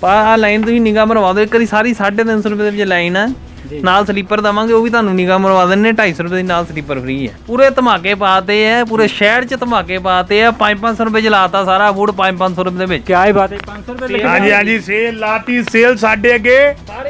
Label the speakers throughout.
Speaker 1: ਪਾ ਆ ਲਾਈਨ ਤੁਸੀਂ ਨਿਗਾਹ ਮਰਵਾ ਦਿਓ ਇੱਕ ਵਾਰੀ ਸਾਰੀ 350 ਰੁਪਏ ਦੇ ਵਿੱਚ ਲਾਈਨ ਆ। ਨਾਲ ਸਲੀਪਰ ਦਵਾਂਗੇ ਉਹ ਵੀ ਤੁਹਾਨੂੰ ਨਿਗਾਹ ਮਰਵਾ ਦਿੰਨੇ 250 ਰੁਪਏ ਦੀ ਨਾਲ ਸਲੀਪਰ ਫ੍ਰੀ ਹੈ। ਪੂਰੇ ਧਮਾਕੇ ਪਾਤੇ ਐ ਪੂਰੇ ਸ਼ਹਿਰ ਚ ਧਮਾਕੇ ਪਾਤੇ ਐ 5-500 ਰੁਪਏ ਚ ਸਾਰਾ ਫੂਡ 5-500 ਰੁਪਏ ਦੇ ਵਿੱਚ।
Speaker 2: ਕਿਆ ਬਾਤ ਹੈ 500 ਰੁਪਏ ਲੈ
Speaker 3: ਹਾਂਜੀ ਹਾਂਜੀ ਸੇਲ ਲਾਤੀ ਸੇਲ ਸਾਡੇ ਅੱਗੇ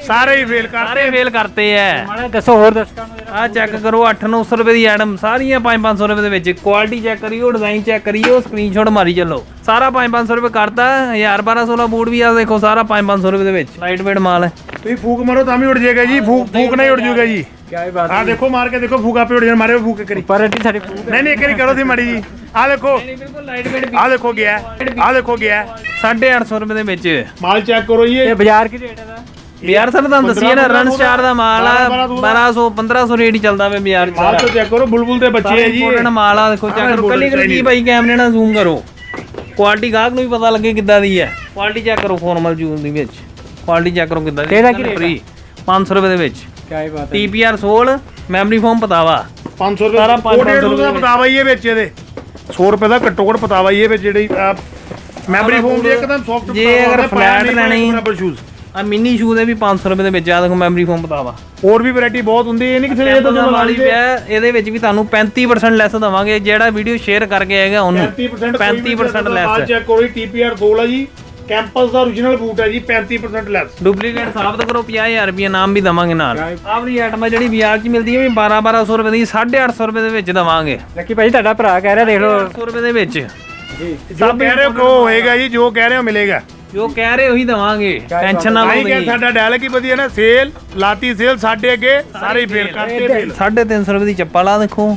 Speaker 3: ਸਾਰੇ ਹੀ ਫੇਲ
Speaker 1: ਕਰਤੇ।
Speaker 3: ਸਾਰੇ
Speaker 1: ਫੇਲ ਕਰਤੇ
Speaker 2: ਐ ਦੱਸੋ ਹੋਰ ਦਰਸ਼ਕਾਂ
Speaker 1: ਆ ਚੈੱਕ ਕਰੋ 8-900 ਰੁਪਏ ਦੀ ਆਈਟਮ ਸਾਰੀਆਂ 5-500 ਰੁਪਏ ਦੇ ਵਿੱਚ। ਕੁਆਲਿਟੀ ਚੈੱਕ ਕਰਿਓ ਡਿਜ਼ਾਈਨ ਚੈੱਕ ਕਰਿਓ ਸਕਰੀਨਸ਼ਾਟ ਮਾਰੀ ਚੱਲੋ। ਸਾਰਾ 5-500 ਰੁਪਏ ਕਰਤਾ 1200 ਬੂਟ ਵੀ ਆ ਦੇਖੋ ਸਾਰਾ 5-500 ਰੁਪਏ ਦੇ ਵਿੱਚ। ਲਾਈਟ ਮਾਲ ਹੈ।
Speaker 3: ਤੁਸੀਂ ਫੂਕ ਮਾਰੋ ਤਾਂ ਵੀ ਉੜ ਜਾਏਗਾ ਜੀ ਫੂਕ ਫੂਕ ਨਹੀਂ ਉੜ ਜਾਊਗਾ ਜੀ
Speaker 2: क्या ही बात
Speaker 3: ਆ ਦੇਖੋ ਮਾਰ ਕੇ ਦੇਖੋ ਫੂਕ ਆਪੇ ਉੜ ਜਾਣਾ ਮਾਰੇ ਫੂਕ ਕਰੀ
Speaker 2: पर एटी साड़ी फूक
Speaker 3: ਨਹੀਂ ਨਹੀਂ ਇੱਕ ਵਾਰੀ ਕਰੋ ਸੀ ਮਾੜੀ ਜੀ ਆ ਦੇਖੋ
Speaker 1: ਬਿਲਕੁਲ ਲਾਈਟ ਵੇਟ
Speaker 3: ਆ ਦੇਖੋ ਗਿਆ ਆ ਦੇਖੋ ਗਿਆ
Speaker 1: 850 ਰੁਪਏ ਦੇ ਵਿੱਚ
Speaker 3: ਮਾਲ ਚੈੱਕ ਕਰੋ ਜੀ
Speaker 2: ये बाजार की रेट है
Speaker 1: ਬਿਆਰ ਸਰ ਤੁਹਾਨੂੰ ਦੱਸੀਏ ਨਾ ਰਨ ਸਟਾਰ ਦਾ ਮਾਲ ਆ 1200 1500 ਰੇਟ ਹੀ ਚੱਲਦਾ ਵੇ ਬਾਜ਼ਾਰ ਚ
Speaker 3: ਮਾਲ ਤੋਂ ਚੈੱਕ ਕਰੋ ਬੁਲਬੁਲ ਦੇ ਬੱਚੇ ਹੈ ਜੀ ਇਹ।
Speaker 1: ਇੰਪੋਰਟੈਂਟ ਮਾਲ ਆ ਦੇਖੋ ਚੈੱਕ ਕਰੋ
Speaker 3: important
Speaker 1: ਕੱਲੀ ਕੱਲੀ
Speaker 3: Chinese।
Speaker 1: ਬਾਈ ਕੈਮਰੇ ਨਾਲ ਜ਼ੂਮ ਕਰੋ ਕੁਆਲਿਟੀ ਗਾਹਕ ਨੂੰ ਵੀ ਪਤਾ ਲੱਗੇ ਕਿੱਦਾਂ ਦੀ ਹੈ ਕੁਆਲਿਟੀ ਚੈੱਕ ਕਰੋ ਫਾਰਮਲ ਜੂਨ ਦੀ ਵਿੱਚ ਕੁਆਲਿਟੀ ਚੈੱਕ ਕਰੋ ਕਿਦਾਂ
Speaker 2: ਇਹਦਾ ਕੀ rate
Speaker 1: ਆ? 500 ਰੁਪਏ ਦੇ ਵਿੱਚ।
Speaker 2: ਕੀ ਬਾਤ ਹੈ
Speaker 1: TPR 16 ਮੈਮਰੀ ਫੋਮ ਪਤਾਵਾ।
Speaker 3: 500 ਰੁਪਏ
Speaker 1: ਸਾਰਾ
Speaker 3: ਪੰਜ-
Speaker 1: ਪੰਜ ਸੌ 500 ਰੁਪਏ
Speaker 3: ਦਾ
Speaker 1: ਰੁਪਏ।
Speaker 3: ਪਤਾਵਾ ਹੀ ਇਹ ਵਿੱਚ ਇਹਦੇ। 100 ਰੁਪਏ ਦਾ ਘੱਟੋ ਘੱਟ ਪਤਾਵਾ ਹੀ ਇਹ ਵਿੱਚ ਜਿਹੜੀ ਮੈਮਰੀ ਫੋਨ ਦੀ ਇੱਕਦਮ ਸੌਫਟ
Speaker 1: ਜੇ ਅਗਰ flat ਲੈਣੀ-
Speaker 3: ਸ਼ੂਜ਼
Speaker 1: ਆ ਮਿੰਨੀ ਸ਼ੂ ਦੇ ਵੀ 500 ਰੁਪਏ ਦੇ ਵਿੱਚ ਆ ਦੇਖੋ ਮੈਮਰੀ ਫੋਮ ਪਤਾਵਾ।
Speaker 3: ਹੋਰ ਵੀ ਵੈਰਾਈਟੀ ਬਹੁਤ ਹੁੰਦੀ ਹੈ ਇਹ ਨਹੀਂ ਕਿਸੇ ਇਹ ਇਹ
Speaker 1: ਤਾਂ
Speaker 3: ਚਲੋ
Speaker 1: ਵਾਲੀ ਪਿਆ ਇਹਦੇ ਵਿੱਚ ਵੀ ਤੁਹਾਨੂੰ 35% ਲੈਸ ਦਵਾਂਗੇ ਜਿਹੜਾ ਵੀਡੀਓ ਸ਼ੇਅਰ ਕਰਕੇ ਆਏਗਾ ਉਹਨੂੰ।
Speaker 3: 35%
Speaker 1: 35% ਲੈਸ
Speaker 3: ਚੈੱਕ ਕਰੋ ਜੀ ਟੀਪੀਆਰ 16 ਜੀ। ਕੈਂਪਸ ਦਾ origignal ਬੂਟ ਹੈ ਜੀ 35% ਲੈਸ
Speaker 1: ਡੁਪਲੀਕੇਟ ਸਾਫ਼ ਕਰੋ 50000 ਰੁਪਏ ਨਾਮ ਵੀ ਦਵਾਂਗੇ ਨਾਲ। ਆਪਣੀ ਆਈਟਮ ਆ ਜਿਹੜੀ ਬਾਜ਼ਾਰ 'ਚ ਮਿਲਦੀ ਹੈ ਵੀ 12 1200 ਰੁਪਏ ਦੀ 850 ਰੁਪਏ ਦੇ ਵਿੱਚ ਦਵਾਂਗੇ।
Speaker 2: ਲੱਕੀ ਭਾਈ ਤੁਹਾਡਾ ਭਰਾ ਕਹਿ ਰਿਹਾ ਦੇਖ
Speaker 1: 800 ਰੁਪਏ ਦੇ ਵਿੱਚ।
Speaker 3: ਜੀ। ਜੋ ਕਹਿ ਰਹੇ ਹੋ ਹੋਏਗਾ ਜੀ ਜੋ ਕਹਿ ਰਹੇ ਹੋ ਮਿਲੇਗਾ।
Speaker 1: ਜੋ ਕਹਿ ਰਹੇ ਉਹੀ ਦਵਾਂਗੇ ਟੈਨਸ਼ਨ ਨਾ ਲਓ
Speaker 3: ਨਹੀਂ ਸਾਡਾ ਡਾਇਲੌਗ ਹੀ ਵਧੀਆ ਨਾ ਸੇਲ ਲਾਤੀ ਸੇਲ ਸਾਡੇ ਅੱਗੇ ਸਾਰੇ ਫੇਲ ਕਰਦੇ ਫੇਲ
Speaker 1: 350 ਰੁਪਏ ਦੀ ਚੱਪਲ ਆ ਦੇਖੋ।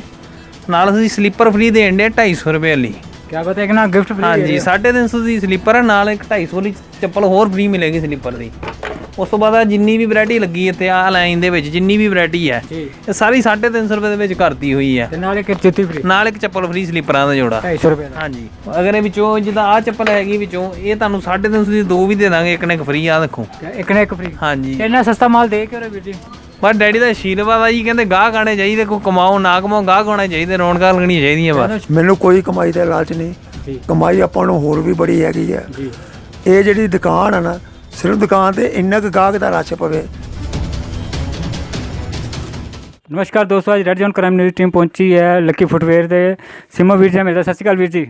Speaker 1: ਨਾਲ ਅਸੀਂ ਸਲੀਪਰ ਫ੍ਰੀ ਦੇਣ ਦੇ 250 ਰੁਪਏ ਲਈ
Speaker 2: ਕੀ ਬਾਤ ਹੈ ਨਾ ਗਿਫਟ ਫ੍ਰੀ
Speaker 1: ਹਾਂਜੀ 350 ਦੀ ਸਲੀਪਰ ਹੈ ਨਾਲ ਇੱਕ 250 ਦੀ ਚੱਪਲ ਹੋਰ ਫ੍ਰੀ ਮਿਲੇਗੀ ਸਲੀਪਰ ਦੀ। ਉਸ ਤੋਂ ਬਾਅਦ ਜਿੰਨੀ ਵੀ ਵੈਰਾਈਟੀ ਲੱਗੀ ਹੈ ਤੇ ਆ ਲਾਈਨ ਦੇ ਵਿੱਚ ਜਿੰਨੀ ਵੀ ਵੈਰਾਈਟੀ ਹੈ ਇਹ ਸਾਰੀ 350 ਰੁਪਏ ਦੇ ਵਿੱਚ ਕਰਤੀ ਹੋਈ ਹੈ
Speaker 2: ਤੇ ਨਾਲ ਇੱਕ ਜੁੱਤੀ ਫ੍ਰੀ
Speaker 1: ਨਾਲ ਇੱਕ ਚੱਪਲ ਫ੍ਰੀ ਸਲੀਪਰਾਂ ਦਾ ਜੋੜਾ।
Speaker 2: 250 ਰੁਪਏ ਦਾ।
Speaker 1: ਹਾਂਜੀ। ਅਗਰ ਇਹ ਵਿੱਚੋਂ ਜਿੱਦਾਂ ਆ ਚੱਪਲ ਹੈਗੀ ਵਿੱਚੋਂ ਇਹ ਤੁਹਾਨੂੰ 350 ਦੀ ਦੋ ਵੀ ਦੇ ਦਾਂਗੇ ਇੱਕ ਨੇ ਇੱਕ ਫ੍ਰੀ ਆ ਦੇਖੋ।
Speaker 2: ਇੱਕ ਨੇ ਇੱਕ ਫ੍ਰੀ
Speaker 1: ਹਾਂਜੀ।
Speaker 2: ਇੰਨਾ ਸਸਤਾ ਮਾਲ ਦੇ ਕੇ ਵੀਰ ਜੀ?
Speaker 1: ਪਰ ਡੈਡੀ ਦਾ ਆਸ਼ੀਰਵਾਦ ਆ ਜੀ ਕਹਿੰਦੇ ਗਾਹਕ ਆਣੇ ਚਾਹੀਦੇ ਕੋਈ ਕਮਾਓ ਨਾ ਕਮਾਓ ਗਾਹਕ ਆਉਣੇ ਚਾਹੀਦੇ ਰੌਣਕਾਂ ਲੱਗਣੀਆਂ ਚਾਹੀਦੀਆਂ ਬਸ।
Speaker 4: ਮੈਨੂੰ ਕੋਈ ਕਮਾਈ ਦਾ ਲਾਲਚ ਨਹੀਂ।
Speaker 2: ਜੀ।
Speaker 4: ਕਮਾਈ ਆਪਾਂ ਨੂੰ ਹੋਰ ਵੀ ਬੜੀ ਹੈਗੀ ਹੈ
Speaker 2: ਜੀ।
Speaker 4: ਇਹ ਜਿਹੜੀ ਦੁਕਾਨ ਆ ਨਾ ਸਿਰਫ ਦੁਕਾਨ ਤੇ ਇੰਨਾ ਕੁ ਗਾਹਕ ਦਾ ਰਸ਼ ਪਵੇ।
Speaker 2: ਨਮਸਕਾਰ ਦੋਸਤੋ ਅੱਜ red zone crime news team ਪਹੁੰਚੀ ਹੈ ਲੱਕੀ ਫੁੱਟਵੇਅਰ ਦੇ। ਸਿਮਾ ਵੀਰ ਜੀ ਮਿਲਦਾ ਸਤਿ ਸ਼੍ਰੀ ਅਕਾਲ ਵੀਰ ਜੀ।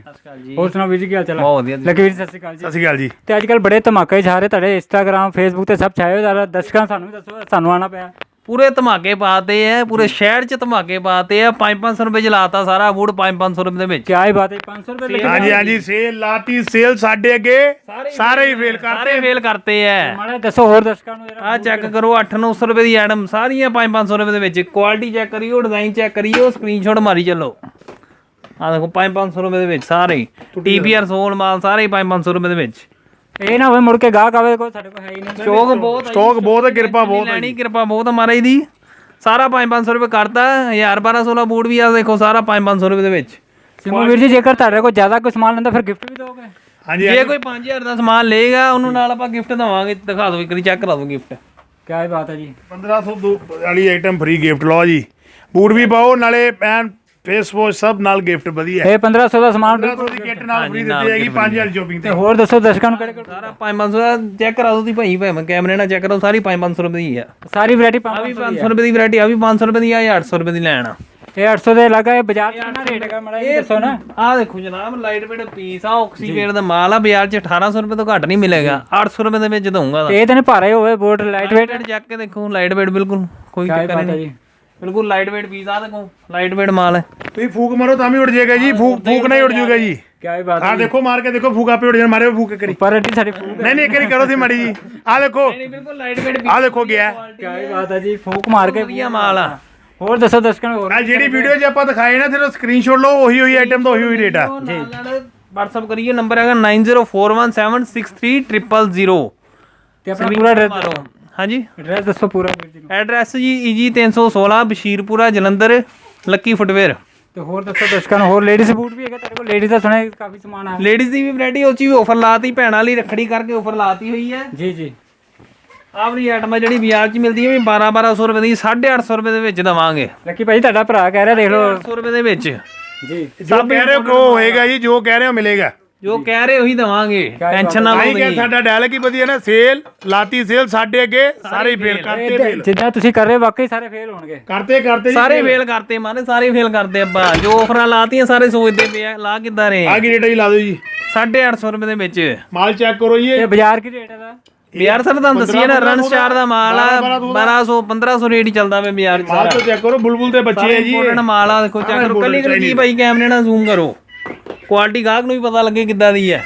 Speaker 1: ਜੀ।
Speaker 2: ਹੋਰ ਸੁਣਾਓ ਵੀਰ ਜੀ ਕੀ ਹਾਲ ਚਾਲ ਹੈ
Speaker 1: ਬਹੁਤ ਵਧੀਆ ਜੀ।
Speaker 2: ਲੱਕੀ ਵੀਰ ਜੀ ਸਤਿ ਸ਼੍ਰੀ ਅਕਾਲ ਜੀ।
Speaker 3: ਸਤਿ ਸ਼੍ਰੀ ਅਕਾਲ ਜੀ।
Speaker 2: ਤੇ ਅੱਜ ਕੱਲ ਬੜੇ ਧਮਾਕੇ ਛਾ ਰਹੇ ਤੁਹਾਡੇ ਇੰਸਟਾਗ੍ਰam ਫੇਸਬੁੱਕ ਤੇ ਸਭ ਛਾਏ ਹੋਏ। ਜ਼ਿਆਦਾ ਦਰਸ਼ਕਾਂ ਸਾਨੂੰ ਵੀ ਦੱਸੋ ਸਾਨੂੰ ਆਣਾ ਪਿਆ।
Speaker 1: ਪੂਰੇ ਧਮਾਕੇ ਪਾਤੇ ਆ ਪੂਰੇ ਸ਼ਹਿਰ 'ਚ ਧਮਾਕੇ ਪਾਤੇ ਆ 5-500 ਰੁਪਏ 'ਚ ਲਾਤਾ ਸਾਰਾ ਬੂਟ 5-500 ਰੁਪਏ ਦੇ ਵਿੱਚ।
Speaker 2: ਕੀ ਹੀ ਬਾਤ ਹੈ 500 ਰੁਪਏ ਲੈ
Speaker 3: ਹਾਂਜੀ ਹਾਂਜੀ ਸੇਲ ਲਾਤੀ ਸੇਲ ਸਾਡੇ ਅੱਗੇ ਸਾਰੇ ਹੀ ਫੇਲ
Speaker 1: ਸਾਰੇ
Speaker 3: ਕਰਤੇ।
Speaker 1: ਫੇਲ ਕਰਤੇ ਆ।
Speaker 2: ਮਾੜਾ ਜਿਹਾ ਦੱਸੋ ਹੋਰ ਦਰਸ਼ਕਾਂ ਨੂੰ ਜਰਾ
Speaker 1: ਆ ਚੈੱਕ ਕਰੋ 8-900 ਰੁਪਏ ਦੀ ਐਡਮ ਸਾਰੀਆਂ 5-500 ਰੁਪਏ ਦੇ ਵਿੱਚ। ਕੁਆਲਿਟੀ ਚੈੱਕ ਕਰਿਓ ਡਿਜ਼ਾਈਨ ਚੈੱਕ ਕਰਿਓ ਸਕਰੀਨਸ਼ਾਟ ਮਾਰੀ ਚੱਲੋ। ਆ ਦੇਖੋ 5-500 ਰੁਪਏ ਦੇ ਵਿੱਚ ਸਾਰੇ ਟੀਪੀਆਰ ਸੋਲ ਮਾਲ ਸਾਰੇ 5-500 ਰੁਪਏ ਦੇ ਵਿੱਚ।
Speaker 2: ਇਹ ਨਾ ਹੋਵੇ ਮੁੜ ਕੇ ਗਾਹਕ ਆਵੇ ਕੋਈ ਸਾਡੇ ਕੋਲ ਹੈ ਹੀ ਨਹੀਂ।
Speaker 1: ਸਟੋਕ ਬਹੁਤ
Speaker 3: ਸਟਾਕ ਬਹੁਤ ਹੈ ਕਿਰਪਾ ਬਹੁਤ ਹੈ
Speaker 1: ਲੈਣੀ ਕਿਰਪਾ ਬਹੁਤ ਆ ਮਹਾਰਾਜ ਦੀ। ਸਾਰਾ 5-500 ਰੁਪਏ ਕਰਤਾ 1000-1200 ਦਾ ਬੂਟ ਵੀ ਆ ਦੇਖੋ ਸਾਰਾ 5-500 ਰੁਪਏ ਦੇ ਵਿੱਚ।
Speaker 2: ਸਿਮਾ ਵੀਰ ਜੀ ਜੇਕਰ ਤੁਹਾਡੇ ਕੋਲ ਜ਼ਿਆਦਾ ਕੋਈ ਸਮਾਨ ਲੈਂਦਾ ਫਿਰ ਗਿਫਟ ਵੀ ਦੋਗੇ
Speaker 3: ਹਾਂਜੀ
Speaker 1: ਜੇ ਕੋਈ 5000 ਦਾ ਸਮਾਨ ਲਏਗਾ ਉਹਨੂੰ ਨਾਲ ਆਪਾਂ ਗਿਫਟ ਦਵਾਂਗੇ ਦਿਖਾ ਦਿਓ ਇੱਕ ਵਾਰੀ ਚੈੱਕ ਕਰਾ ਦਿਓ ਗਿਫਟ
Speaker 2: ਕੀ ਹੀ ਬਾਤ ਹੈ ਜੀ।
Speaker 3: 1500 ਦੋ ਵਾਲੀ ਆਈਟਮ ਫ੍ਰੀ ਗਿਫਟ ਲਓ ਜੀ। ਬੂਟ ਵੀ ਪਾਓ ਨਾਲੇ ਐਨ ਫੇਸ ਵਾਸ਼ ਸਭ ਨਾਲ ਗਿਫਟ ਵਧੀਆ।
Speaker 2: ਇਹ 1500 ਦਾ ਸਮਾਨ
Speaker 3: 1500 ਦੀ ਕਿੱਟ ਨਾਲ ਫ੍ਰੀ ਦਿੱਤੀ ਹੈਗੀ 5000 ਸ਼ੋਪਿੰਗ
Speaker 2: ਤੇ
Speaker 3: ਤੇ
Speaker 2: ਹੋਰ ਦੱਸੋ ਦਰਸ਼ਕਾਂ ਨੂੰ ਕਿਹੜੇ ਕਿਹੜੇ
Speaker 1: ਸਾਰਾ 5-500 ਦਾ ਚੈੱਕ ਕਰਾ ਦਿਓ ਤੁਸੀਂ ਭਾਈ ਭਾਵੇਂ ਕੈਮਰੇ ਨਾਲ ਚੈੱਕ ਕਰੋ ਸਾਰੀ 5-500 ਰੁਪਏ ਦੀ ਆ।
Speaker 2: ਸਾਰੀ ਵੈਰਾਈਟੀ
Speaker 1: ਆ ਵੀ 500 ਰੁਪਏ ਦੀ ਵੈਰਾਈਟੀ ਆ ਵੀ 500 ਰੁਪਏ ਦੀ ਆ 800 ਰੁਪਏ ਦੀ ਲੈਣ ਆ।
Speaker 2: ਇਹ 800 ਦੇ ਲੱਗਾ ਇਹ ਬਾਜ਼ਾਰ 'ਚ ਕਿੰਨਾ ਰੇਟ ਹੈਗਾ ਮਾੜਾ ਜਿਹਾ ਦੱਸੋ ਨਾ।
Speaker 1: ਆ ਦੇਖੋ ਜਨਾਬ ਲਾਈਟ ਵੇਟ ਪੀਸ ਆ ਆਕਸੀਜਨ ਦਾ ਮਾਲ ਆ ਬਾਜ਼ਾਰ 'ਚ 1800 ਰੁਪਏ ਤੋਂ ਘੱਟ ਨਹੀਂ ਮਿਲੇਗਾ। 800 ਰੁਪਏ ਦੇ ਵਿੱਚ ਦਊਂਗਾ
Speaker 2: ਤੇ। ਇਹ ਤਾਂ ਭਾਰੇ ਹੋਵੇ ਬੋਟ ਲਾਈਟ ਵੇਟ
Speaker 1: ਚੈੱਕ ਕੇ ਦੇਖੋ ਲਾਈਟ ਵੇਟ ਬਿਲਕੁਲ ਕੋਈ ਚੱਕਰ
Speaker 2: ਹੈ
Speaker 1: ਨਹੀਂ।
Speaker 2: ਜੀ।
Speaker 1: ਬਿਲਕੁਲ ਲਾਈਟ ਵੇਟ ਪੀਸ ਆ ਦੇਖੋ ਲਾਈਟ ਵੇਟ ਮਾਲ ਹੈ।
Speaker 3: ਤੁਸੀਂ ਫੂਕ ਮਾਰੋ ਤਾਂ ਵੀ ਉੜ ਜਾਏਗਾ ਜੀ ਫੂਕ ਫੂਕ ਨਹੀਂ ਉੜ ਜਾਊਗਾ ਜੀ।
Speaker 2: ਕੀ ਹੀ ਬਾਤ
Speaker 3: ਆ ਦੇਖੋ ਮਾਰ ਕੇ ਦੇਖੋ ਫੂਕ ਆਪੇ ਉੜ ਜਾਣਾ ਮਾਰੇ ਫੂਕ ਕਰੀ
Speaker 2: ਪਰ ਐਡੀ ਸਾਡੀ ਫੂਕ।
Speaker 3: ਨਹੀਂ ਨਹੀਂ ਇੱਕ ਵਾਰੀ ਕਰੋ ਸੀ ਮਾੜੀ ਜੀ। ਆ ਦੇਖੋ।
Speaker 1: ਬਿਲਕੁਲ ਲਾਈਟ ਵੇਟ
Speaker 3: ਆ ਦੇਖੋ ਗਿਆ।
Speaker 2: ਕੀ ਹੀ। ਬਾਤ ਹੈ ਜੀ ਫੂਕ ਮਾਰ ਕੇ
Speaker 1: ਵਧੀਆ ਮਾਲ ਆ।
Speaker 2: ਹੋਰ ਦੱਸੋ ਦਰਸ਼ਕਾਂ ਹੋਰ
Speaker 3: ਆ ਜਿਹੜੀ ਵੀਡੀਓ 'ਚ ਆਪਾਂ ਦਿਖਾਏ ਨਾ ਸਿਰਫ ਸਕਰੀਨਸ਼ਾਟ ਲਓ ਉਹੀ ਉਹੀ ਆਈਟਮ ਦਾ ਉਹੀ ਉਹੀ ਰੇਟ ਆ।
Speaker 1: ਜੀ। WhatsApp ਕਰੀਏ ਨੰਬਰ ਹੈਗਾ 9041763000
Speaker 2: ਤੇ ਆਪਣਾ ਪੂਰਾ ਐਡਰੈਸ
Speaker 1: ਮਾਰੋ। ਹਾਂਜੀ?
Speaker 2: ਐਡਰੈਸ ਦੱਸੋ ਪੂਰਾ ਵੀਰ ਜੀ ਨੂੰ।
Speaker 1: ਐਡਰੈਸ ਜੀ ਈਜੀ 316 ਬਸ਼ੀਰਪੁਰਾ ਜਲੰਧਰ ਲੱਕੀ ਫੁੱਟਵੇਅਰ।
Speaker 2: ਤੇ ਹੋਰ ਦੱਸੋ ਦਰਸ਼ਕਾਂ ਨੂੰ ਹੋਰ ਲੇਡੀਜ਼ ਬੂਟ ਵੀ ਹੈਗਾ? ਤੁਹਾਡੇ ਕੋਲ ਲੇਡੀਜ਼ ਦਾ ਸੁਣਿਆ ਕਾਫੀ ਸਮਾਨ ਆ?
Speaker 1: ਲੇਡੀਜ਼ ਦੀ ਵੀ ਵੈਰਾਈਟੀ ਉਹ 'ਚ ਵੀ ਆਫਰ ਲਾਤੀ ਭੈਣਾਂ ਲਈ ਰੱਖੜੀ ਕਰਕੇ ਆਫਰ ਲਾਤੀ ਹੋਈ ਹੈ।
Speaker 2: ਜੀ ਜੀ।
Speaker 1: ਆਵਰੀ ਆਈਟਮ ਜਿਹੜੀ ਬਾਜ਼ਾਰ 'ਚ ਮਿਲਦੀ ਹੈ ਵੀ 12 1200 ਰੁਪਏ ਦੀ 850 ਰੁਪਏ ਦੇ ਵਿੱਚ ਦਵਾਂਗੇ।
Speaker 2: ਲੱਕੀ ਭਾਈ ਤੁਹਾਡਾ ਭਰਾ ਕਹਿ ਰਿਹਾ ਦੇਖ ਲਓ।
Speaker 1: 800 ਰੁਪਏ ਦੇ ਵਿੱਚ।
Speaker 2: ਜੀ।
Speaker 3: ਜੋ ਕਹਿ ਰਹੇ ਹੋ ਹੋਏਗਾ ਜੀ ਜੋ ਕਹਿ ਰਹੇ ਹੋ ਮਿਲੇਗਾ।
Speaker 1: ਜੋ ਕਹਿ ਰਹੇ ਉਹੀ ਦਵਾਂਗੇ ਟੈਨਸ਼ਨ ਨਾ ਲਓ
Speaker 3: ਕਿ ਸਾਡਾ ਡਾਇਲੌਗ ਹੀ ਵਧੀਆ ਨਾ ਸੇਲ ਲਾਤੀ ਸੇਲ ਸਾਡੇ ਅੱਗੇ ਸਾਰੇ ਫੇਲ ਕਰਤੇ ਫੇਲ
Speaker 2: ਜਿੱਦਾਂ ਤੁਸੀਂ ਕਰ ਰਹੇ ਹੋ, ਵਾਕਈ ਸਾਰੇ ਫੇਲ ਹੋਣਗੇ।
Speaker 3: ਕਰਤੇ ਕਰਤੇ
Speaker 1: ਸਾਰੇ ਫੇਲ ਕਰਤੇ ਮਾਨੇ ਸਾਰੇ ਫੇਲ ਕਰਦੇ ਅੱਬਾ। ਜੋ ਆਫਰਾਂ ਲਾਤੀਆਂ ਸਾਰੇ ਸੋਚਦੇ ਪਏ ਆ ਲਾ ਕਿੱਦਾਂ ਰਹੇ
Speaker 3: ਆ? ਕੀ ਰੇਟ ਜੀ ਲਾ ਦਿਓ ਜੀ।
Speaker 1: 850 ਰੁਪਏ ਦੇ ਵਿੱਚ।
Speaker 3: ਮਾਲ ਚੈੱਕ ਕਰੋ ਜੀ
Speaker 2: ਤੇ
Speaker 3: ਇਹ
Speaker 2: ਬਾਜ਼ਾਰ ਕੀ ਰੇਟ ਹੈ ਦਾ
Speaker 1: ਬਾਜ਼ਾਰ ਸਰ ਤੁਹਾਨੂੰ ਦੱਸੀਏ ਨਾ ਰਨ ਸਟਾਰ ਦਾ ਮਾਲ ਆ 1200 1500 ਰੇਟ ਹੀ ਚੱਲਦਾ ਪਿਆ ਬਾਜ਼ਾਰ 'ਚ।
Speaker 3: ਮਾਲ
Speaker 1: ਸਾਰਾ
Speaker 3: ਤੋਂ ਚੈੱਕ ਕਰੋ ਬੁਲਬੁਲ ਦੇ ਬੱਚੇ ਹੈ ਜੀ। ਇਹ।
Speaker 1: ਇੰਪੋਰਟੈਂਟ ਮਾਲ ਆ ਦੇਖੋ ਚੈੱਕ ਕਰੋ। ਕੱਲੀ ਕੱਲੀ ਭਾਈ ਕੈਮਰੇ ਨਾਲ ਜ਼ੂਮ ਕਰੋ। ਕੁਆਲਿਟੀ ਗਾਹਕ ਨੂੰ ਵੀ ਪਤਾ ਲੱਗੇ ਕਿੱਦਾਂ ਦੀ ਹੈ।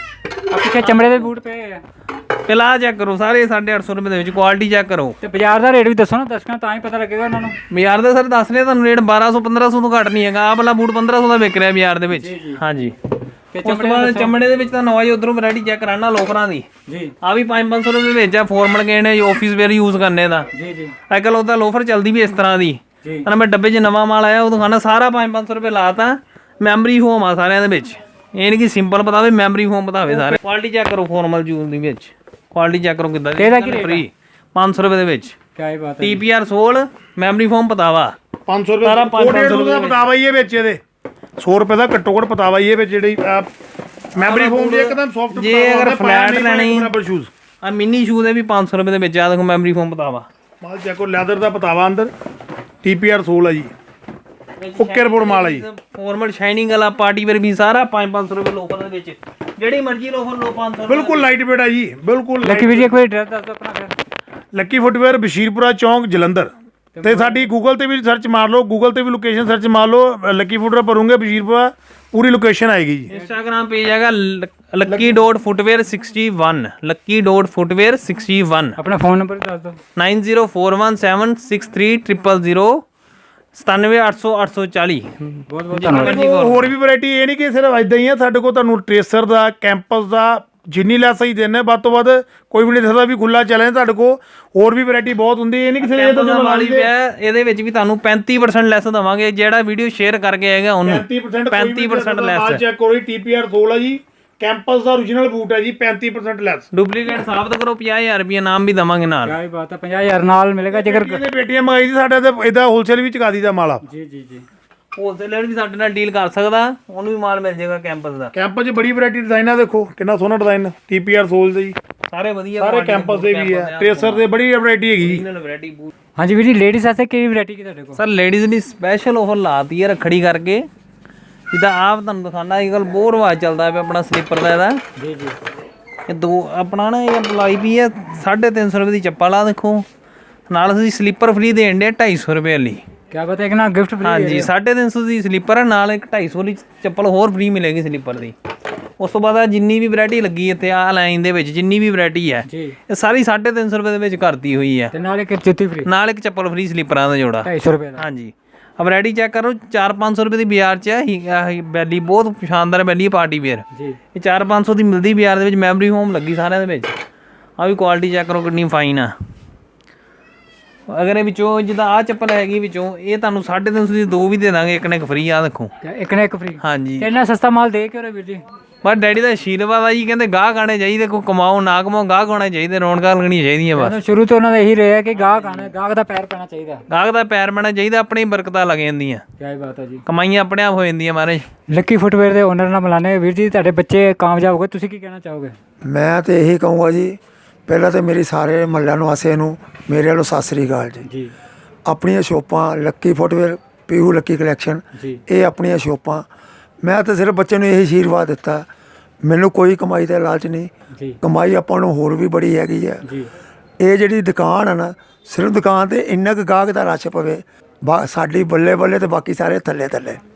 Speaker 2: ਆ ਪਿੱਛੇ ਚਮੜੇ ਦੇ ਬੂਟ ਪਏ ਆ।
Speaker 1: ਪਹਿਲਾਂ ਚੈੱਕ ਕਰੋ ਸਾਰੇ 850 ਰੁਪਏ ਦੇ ਵਿੱਚ ਕੁਆਲਿਟੀ ਚੈੱਕ ਕਰੋ।
Speaker 2: ਤੇ ਬਾਜ਼ਾਰ ਦਾ ਰੇਟ ਵੀ ਦੱਸੋ ਨਾ ਦਰਸ਼ਕਾਂ ਨੂੰ ਤਾਂ ਹੀ ਪਤਾ ਲੱਗੇਗਾ ਉਹਨਾਂ ਨੂੰ।
Speaker 1: ਬਾਜ਼ਾਰ ਦਾ ਸਰ ਦੱਸ ਰਿਹਾ ਤੁਹਾਨੂੰ ਰੇਟ 1200 1500 ਤੋਂ ਘੱਟ ਨਹੀਂ ਹੈਗਾ। ਆਹ ਵਾਲਾ ਬੂਟ 1500 ਦਾ ਵਿਕ ਰਿਹਾ ਬਾਜ਼ਾਰ ਦੇ ਵਿੱਚ। ਹਾਂਜੀ।
Speaker 2: ਤੇ
Speaker 1: ਉਸ ਤੋਂ ਬਾਅਦ ਚਮੜੇ ਦੇ ਵਿੱਚ ਤਾਂ ਨਵਾਂ ਹੀ ਉਧਰੋਂ ਵੈਰਾਈਟੀ ਚੈੱਕ ਕਰਾਣਾ ਲੋਕਰਾਂ ਦੀ।
Speaker 2: ਜੀ।
Speaker 1: ਆ ਵੀ 5-500 ਰੁਪਏ ਵਿੱਚ ਆ ਫਾਰਮਲ ਗਏ ਨੇ ਆਫਿਸ ਵੇਅਰ ਯੂਜ਼ ਕਰਨੇ ਦਾ
Speaker 2: ਜੀ ਜੀ।
Speaker 1: ਅੱਜਕੱਲ ਉਹਦਾ ਲੋਫਰ ਚੱਲਦੀ ਵੀ ਇਸ ਤਰ੍ਹਾਂ ਦੀ। ਤਾਂ ਮੈਂ ਡੱਬੇ 'ਚ ਨਵਾਂ ਮਾਲ ਆਇਆ ਉਹ ਦਿਖਾਣਾ ਸਾਰਾ 5-500 ਰੁਪਏ ਲਾਤਾ। ਮੈਮਰੀ ਹੋਮ ਆ ਸਾਰਿਆਂ ਦੇ ਵਿੱਚ। ਇਹ ਨਹੀਂ ਕਿ ਸਿੰਪਲ ਬਤਾਵੇ ਮੈਮਰੀ ਹੋਮ ਬਤਾਵੇ ਸਾਰੇ। ਕੁਆਲਿਟੀ ਚੈੱਕ ਕਰੋ ਫਾਰਮਲ ਯੂਜ਼ ਦੀ ਵਿੱਚ। ਕੁਆਲਿਟੀ ਚੈੱਕ ਕਰੋ ਕਿੱਦਾਂ
Speaker 2: ਇਹਦਾ ਕੀ
Speaker 1: ਫ੍ਰੀ 500 ਰੁਪਏ ਦੇ ਵਿੱਚ।
Speaker 2: ਕੀ ਬਾਤ ਹੈ
Speaker 1: TPR 16 ਮੈਮਰੀ ਫੋਮ ਪਤਾਵਾ।
Speaker 3: 500 ਰੁਪਏ
Speaker 1: ਸਾਰਾ ਪੰਜ- ਪੰਜ ਸੌ
Speaker 3: ਦਾ ਪਤਾਵਾ ਹੀ ਇਹ ਵਿੱਚ ਇਹਦੇ। 100 ਰੁਪਏ ਦਾ ਘੱਟੋ ਘੱਟ ਪਤਾਵਾ ਹੀ ਇਹ ਵਿੱਚ ਜਿਹੜੀ ਮੈਮਰੀ ਫੋਮ ਦੀ ਇੱਕਦਮ ਸੌਫਟ
Speaker 1: ਜੇ ਅਗਰ flat ਲੈਣੀ- ਆ ਮਿੰਨੀ ਸ਼ੂਜ਼ ਇਹ ਵੀ 500 ਰੁਪਏ ਦੇ ਵਿੱਚ ਆ ਦੇਖੋ ਮੈਮਰੀ ਫੋਮ ਪਤਾਵਾ।
Speaker 3: ਮਾਲ ਚੈੱਕ ਲੈਦਰ ਦਾ ਪਤਾਵਾ ਅੰਦਰ। TPR 16 ਆ ਜੀ। ਓਕੇ ਰਿਪੋਰਟ ਮਾਲ ਆ ਜੀ।
Speaker 1: ਫਾਰਮਲ ਸ਼ਾਈਨਿੰਗ ਵਾਲਾ ਪਾਰਟੀ ਵੇਅਰ ਵੀ ਸਾਰਾ 5-500 ਰੁਪਏ ਲੋਫਰ ਦੇ ਵਿੱਚ। ਜਿਹੜੀ ਮਰਜ਼ੀ ਲੋਫਰ ਲੋ 500 ਰੁਪਏ
Speaker 3: ਬਿਲਕੁਲ ਲਾਈਟ ਵੇਟ ਆ ਜੀ ਬਿਲਕੁਲ
Speaker 2: ਲੱਕੀ ਵੀਰ ਜੀ ਇੱਕ ਵਾਰੀ ਐਡਰੈਸ ਦੱਸ ਦਿਓ ਆਪਣਾ ਫਿਰ।
Speaker 3: ਲੱਕੀ ਫੁੱਟਵੇਅਰ ਬਸ਼ੀਰਪੁਰਾ ਚੌਂਕ ਜਲੰਧਰ। ਤੇ ਸਾਡੀ ਗੂਗਲ ਤੇ ਵੀ ਸਰਚ ਮਾਰ ਲਓ ਗੂਗਲ ਤੇ ਵੀ ਲੋਕੇਸ਼ਨ ਸਰਚ ਮਾਰ ਲਓ ਲੱਕੀ ਫੁੱਟਵੇਅਰ ਭਰੋਗੇ ਬਸ਼ੀਰਪੁਰਾ ਪੂਰੀ ਲੋਕੇਸ਼ਨ ਆਏਗੀ ਜੀ।
Speaker 1: ਇੰਸਟਾਗ੍ਰam ਪੇਜ ਹੈਗਾ lucky.footwear 61 lucky.footwear 61
Speaker 2: ਆਪਣਾ ਫੋਨ ਨੰਬਰ ਦੱਸ ਦਿਓ।
Speaker 1: 9041763000 97840
Speaker 2: ਬਹੁਤ ਬਹੁਤ ਧੰਨਵਾਦ।
Speaker 3: ਹੋਰ ਵੀ ਵੈਰਾਈਟੀ ਇਹ ਨਹੀਂ ਕਿ ਸਿਰਫ ਇਦਾਂ ਹੀ ਆ ਸਾਡੇ ਕੋਲ ਤੁਹਾਨੂੰ ਟ੍ਰੇਸਰ ਦਾ ਕੈਂਪਸ ਦਾ ਜਿੰਨੀ ਲੈਸ ਹੀ ਦਿੰਨੇ ਵੱਧ ਤੋਂ ਵੱਧ ਕੋਈ ਵੀ ਨਹੀਂ ਦੱਸਦਾ ਵੀ ਖੁੱਲਾ ਚੱਲੇ ਤੁਹਾਡੇ ਕੋਲ। ਹੋਰ ਵੀ ਵੈਰਾਈਟੀ ਬਹੁਤ ਹੁੰਦੀ ਇਹ ਨਹੀਂ ਕਿ ਸਿਰਫ ਇਹ ਤਾਂ
Speaker 1: ਮਾਲੀ ਪਿਆ ਇਹਦੇ ਵਿੱਚ ਵੀ ਤੁਹਾਨੂੰ 35% ਲੈਸ ਦਵਾਂਗੇ ਜਿਹੜਾ ਵੀਡੀਓ ਸ਼ੇਅਰ ਕਰਕੇ ਆਏਗਾ ਉਹਨੂੰ।
Speaker 3: 35%
Speaker 1: 35% ਲੈਸ
Speaker 3: ਮਾਲ ਚੈੱਕ ਕਰੋ ਜੀ TPR 16 ਜੀ। ਕੈਂਪਸ ਦਾ origignal ਬੂਟ ਹੈ ਜੀ 35% ਲੈਸ
Speaker 1: ਡੁਪਲੀਕੇਟ ਸਾਬਤ ਕਰੋ 50000 ਰੁਪਏ ਨਾਮ ਵੀ ਦਵਾਂਗੇ ਨਾਲ।
Speaker 2: ਕੀ ਬਾਤ ਹੈ 50000 ਨਾਲ ਮਿਲੇਗਾ ਜੇਕਰ
Speaker 3: ਇਹਦੇ ਪੇਟੀਆਂ ਮੰਗਾਈ ਸੀ ਸਾਡੇ ਤੇ ਇਹਦਾ ਹੋਲਸੇਲ ਵੀ ਚੁਕਾ ਦੀਦਾ ਮਾਲ
Speaker 2: ਜੀ ਜੀ ਜੀ।
Speaker 1: ਹੋਲਸੇਲਰ ਵੀ ਸਾਡੇ ਨਾਲ ਡੀਲ ਕਰ ਸਕਦਾ ਉਹਨੂੰ ਵੀ ਮਾਲ ਮਿਲ ਜਾਏਗਾ ਕੈਂਪਸ ਦਾ।
Speaker 3: ਕੈਂਪਸ 'ਚ ਬੜੀ ਵੈਰਾਈਟੀ ਡਿਜ਼ਾਈਨ ਦੇਖੋ ਕਿੰਨਾ ਸੋਹਣਾ ਡਿਜ਼ਾਈਨ TPR 16 ਦੇ ਜੀ।
Speaker 1: ਸਾਰੇ ਵਧੀਆ
Speaker 3: ਸਾਰੇ ਕੈਂਪਸ ਦੇ ਵੀ ਆ ਟ੍ਰੇਸਰ ਦੇ ਬੜੀ ਵੈਰਾਈਟੀ ਹੈਗੀ ਜੀ।
Speaker 1: Original variety ਬੂਟ।
Speaker 2: ਹਾਂਜੀ ਵੀਰ ਜੀ ਲੇਡੀਜ਼ ਵਾਸਤੇ ਕਿਹੜੀ ਵੈਰਾਈਟੀ ਕੀ ਤੁਹਾਡੇ ਕੋਲ
Speaker 1: ਸਰ ਲੇਡੀਜ਼ ਲਈ ਸਪੈਸ਼ਲ ਆਫਰ ਲਾਤੀ ਹੈ ਰਖੜੀ ਕਰਕੇ। ਜਿੱਦਾਂ ਆਪ ਤੁਹਾਨੂੰ ਦਿਖਾਣਾ ਇਹ ਗੱਲ ਬਹੁਤ ਰਿਵਾਜ ਚੱਲਦਾ ਪਿਆ ਆਪਣਾ ਸਲੀਪਰ ਦਾ ਇਹਦਾ।
Speaker 2: ਜੀ ਜੀ।
Speaker 1: ਇਹ ਦੋ ਆਪਣਾ ਨਾ ਇਹ ਲਾਈ ਵੀ ਹੈ 350 ਰੁਪਏ ਦੀ ਚੱਪਲ ਆ ਦੇਖੋ। ਨਾਲ ਅਸੀਂ ਸਲੀਪਰ ਫ੍ਰੀ ਦੇਣ ਦੇ 250 ਰੁਪਏ ਲਈ
Speaker 2: ਕੀ ਬਾਤ ਹੈ ਕਿ ਨਾ ਗਿਫਟ ਫ੍ਰੀ
Speaker 1: ਹਾਂਜੀ 350 ਦੀ ਸਲੀਪਰ ਹੈ ਨਾਲ ਇੱਕ 250 ਦੀ ਚੱਪਲ ਹੋਰ ਫ੍ਰੀ ਮਿਲੇਗੀ ਸਲੀਪਰ ਦੀ। ਉਸ ਤੋਂ ਬਾਅਦ ਜਿੰਨੀ ਵੀ ਵੈਰਾਈਟੀ ਲੱਗੀ ਇੱਥੇ ਆ ਲਾਈਨ ਦੇ ਵਿੱਚ ਜਿੰਨੀ ਵੀ ਵੈਰਾਈਟੀ ਹੈ ਇਹ ਸਾਰੀ 350 ਰੁਪਏ ਦੇ ਵਿੱਚ ਕਰਤੀ ਹੋਈ ਹੈ।
Speaker 2: ਤੇ ਨਾਲ ਇੱਕ ਜੁੱਤੀ ਫ੍ਰੀ
Speaker 1: ਨਾਲ ਇੱਕ ਚੱਪਲ ਫ੍ਰੀ ਸਲੀਪਰਾਂ ਦਾ ਜੋੜਾ।
Speaker 2: 250 ਰੁਪਏ ਦਾ।
Speaker 1: ਹਾਂਜੀ। ਵੈਰਾਈਟੀ ਚੈੱਕ ਕਰੋ 4-500 ਰੁਪਏ ਦੀ ਬਾਜ਼ਾਰ 'ਚ ਹੈ ਬੈਲੀ ਬਹੁਤ ਸ਼ਾਨਦਾਰ ਬੈਲੀ ਪਾਰਟੀ ਵੇਅਰ
Speaker 2: ਜੀ
Speaker 1: ਇਹ 4-500 ਦੀ ਮਿਲਦੀ ਬਾਜ਼ਾਰ ਦੇ ਵਿੱਚ ਮੈਮਰੀ ਹੋਮ ਲੱਗੀ ਸਾਰਿਆਂ ਦੇ ਵਿੱਚ ਆ ਵੀ ਕੁਆਲਿਟੀ ਚੈੱਕ ਕਰੋ ਕਿੰਨੀ ਫਾਈਨ ਆ ਅਗਰ ਇਹ ਵਿੱਚੋਂ ਜਿੱਦਾਂ ਆ ਚੱਪਲ ਹੈਗੀ ਵਿੱਚੋਂ ਇਹ ਤੁਹਾਨੂੰ 350 ਦੀ ਦੋ ਵੀ ਦੇ ਦਾਂਗੇ ਇੱਕ ਨੇ ਇੱਕ ਫ੍ਰੀ ਆ ਦੇਖੋ
Speaker 2: ਇੱਕ ਨਾ ਇੱਕ ਫ੍ਰੀ
Speaker 1: ਹਾਂਜੀ
Speaker 2: ਇੰਨਾ ਸਸਤਾ ਮਾਲ ਦੇ ਕਿਉਂ ਰਹੇ ਵੀਰ ਜੀ
Speaker 1: ਬਸ ਡੈਡੀ ਦਾ ਆਸ਼ੀਰਵਾਦ ਆ ਜੀ ਕਹਿੰਦੇ ਗਾਹਕ ਆਣੇ ਚਾਹੀਦੇ ਕੋਈ ਕਮਾਓ ਨਾ ਕਮਾਓ ਗਾਹਕ ਆਉਣੇ ਚਾਹੀਦੇ ਰੌਣਕਾਂ ਲੱਗਣੀਆਂ ਚਾਹੀਦੀਆਂ ਬਸ।
Speaker 2: ਮੈਨੂੰ ਸ਼ੁਰੂ ਤੋਂ ਉਹਨਾਂ ਦਾ ਇਹੀ ਰਿਹਾ ਕਿ ਗਾਹਕ ਆਣਾ ਗਾਹਕ ਦਾ ਪੈਰ ਪੈਣਾ ਚਾਹੀਦਾ।
Speaker 1: ਗਾਹਕ ਦਾ ਪੈਰ ਮੈਣਾ ਚਾਹੀਦਾ ਆਪਣੀ ਬਰਕਤਾਂ ਲੱਗ ਜਾਂਦੀਆਂ।
Speaker 2: ਕੀ ਬਾਤ ਹੈ ਜੀ।
Speaker 1: ਕਮਾਈਆਂ ਆਪਣੇ ਆਪ ਹੋ ਜਾਂਦੀਆਂ ਮਹਾਰਾਜ।
Speaker 2: ਲੱਕੀ ਫੁੱਟਵੇਅਰ ਦੇ ਓਨਰ ਨਾਲ ਮਿਲਾਨੇ ਵੀਰ ਜੀ ਤੁਹਾਡੇ ਬੱਚੇ ਕਾਮਯਾਬ ਹੋ ਗਏ ਤੁਸੀਂ ਕੀ ਕਹਿਣਾ ਚਾਹੋਗੇ?
Speaker 4: ਮੈਂ ਤੇ ਇਹੀ ਕਹੂੰਗਾ ਜੀ ਪਹਿਲਾਂ ਤੇ ਮੇਰੀ ਸਾਰੇ ਮਹੱਲਿਆਂ ਨੂੰ ਆਸੇ ਨੂੰ ਮੇਰੇ ਵੱਲੋਂ ਸਤਿ ਸ੍ਰੀ ਅਕਾਲ ਜੀ।
Speaker 2: ਜੀ।
Speaker 4: ਆਪਣੀਆਂ ਸ਼ੋਪਾਂ lucky footwear Pihu lucky
Speaker 2: collection
Speaker 4: ਇਹ ਆਪਣੀਆਂ ਸ਼ੋਪਾਂ ਮੈਂ ਤਾਂ ਸਿਰਫ ਬੱਚੇ ਨੂੰ ਇਹ ਆਸ਼ੀਰਵਾਦ ਦਿੱਤਾ। ਮੈਨੂੰ ਕੋਈ ਕਮਾਈ ਦਾ ਲਾਲਚ ਨਹੀਂ। ਕਮਾਈ ਆਪਾਂ ਨੂੰ ਹੋਰ ਵੀ ਬੜੀ ਹੈਗੀ ਹੈ ਇਹ ਜਿਹੜੀ ਦੁਕਾਨ ਹੈ ਨਾ ਸਿਰਫ ਦੁਕਾਨ ਤੇ ਇੰਨਾ ਕੁ ਗਾਹਕ ਦਾ ਰਸ਼ ਪਵੇ ਸਾਡੀ ਬੱਲੇ ਬੱਲੇ ਤੇ ਬਾਕੀ ਸਾਰੇ ਥੱਲੇ ਥੱਲੇ